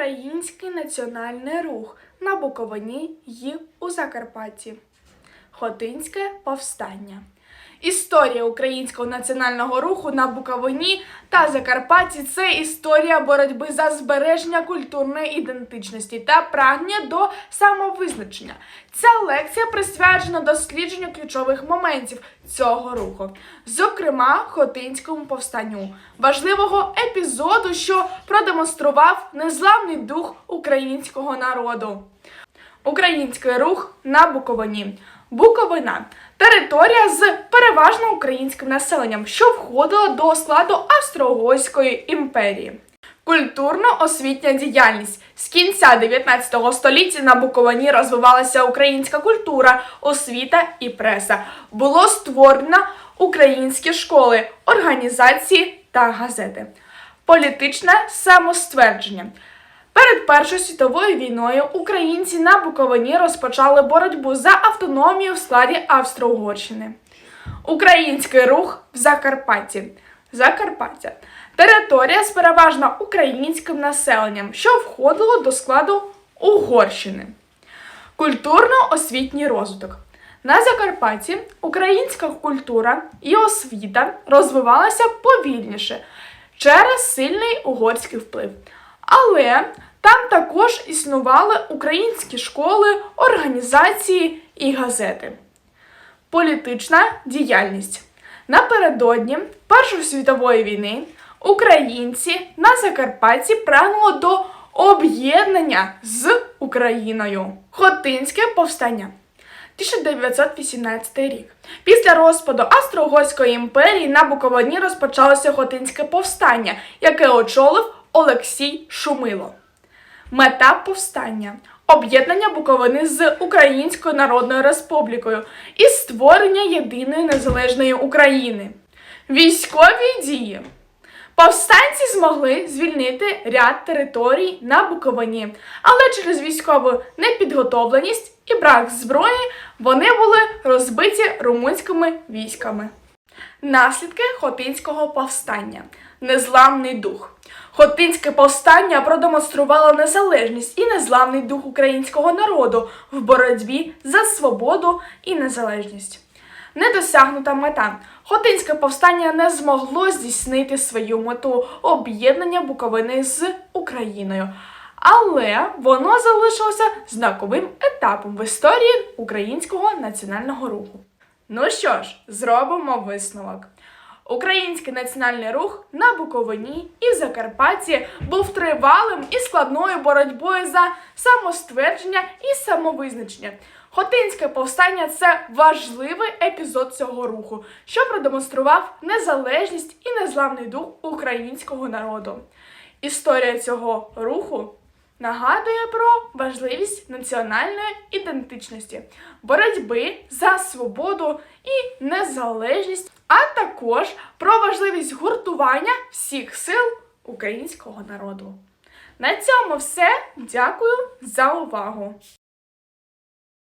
Український національний рух на Буковині й у Закарпатті. Хотинське повстання. Історія українського національного руху на Буковині та Закарпатті це історія боротьби за збереження культурної ідентичності та прагнення до самовизначення. Ця лекція присвячена дослідженню ключових моментів цього руху, зокрема Хотинському повстанню, важливого епізоду, що продемонстрував незламний дух українського народу. Український рух на Буковині. Буковина територія з переважно українським населенням, що входила до складу Австро-Угорської імперії. Культурно-освітня діяльність з кінця 19 століття на Буковині розвивалася українська культура, освіта і преса. Було створено українські школи, організації та газети. Політичне самоствердження. Перед Першою світовою війною українці на Буковині розпочали боротьбу за автономію в складі Австро-Угорщини. Український рух в Закарпатті. Закарпаття територія з переважно українським населенням, що входило до складу Угорщини. Культурно-освітній розвиток. На Закарпатті українська культура і освіта розвивалася повільніше через сильний угорський вплив. Але там також існували українські школи, організації і газети. Політична діяльність. Напередодні Першої світової війни українці на Закарпатті прагнули до об'єднання з Україною. Хотинське повстання. 1918 рік. Після розпаду Австро-Угорської імперії на Буковині розпочалося Хотинське повстання, яке очолив Олексій Шумило. Мета повстання об'єднання Буковини з Українською Народною Республікою і створення єдиної незалежної України. Військові дії. Повстанці змогли звільнити ряд територій на Буковині, але через військову непідготовленість і брак зброї вони були розбиті румунськими військами. Наслідки Хотинського повстання. Незламний дух. Хотинське повстання продемонструвало незалежність і незламний дух українського народу в боротьбі за свободу і незалежність. Недосягнута мета. Хотинське повстання не змогло здійснити свою мету об'єднання Буковини з Україною, але воно залишилося знаковим етапом в історії українського національного руху. Ну що ж, зробимо висновок. Український національний рух на Буковині і Закарпатті був тривалим і складною боротьбою за самоствердження і самовизначення. Хотинське повстання це важливий епізод цього руху, що продемонстрував незалежність і незламний дух українського народу. Історія цього руху нагадує про важливість національної ідентичності, боротьби за свободу і незалежність, а також про важливість гуртування всіх сил українського народу. На цьому все. Дякую за увагу!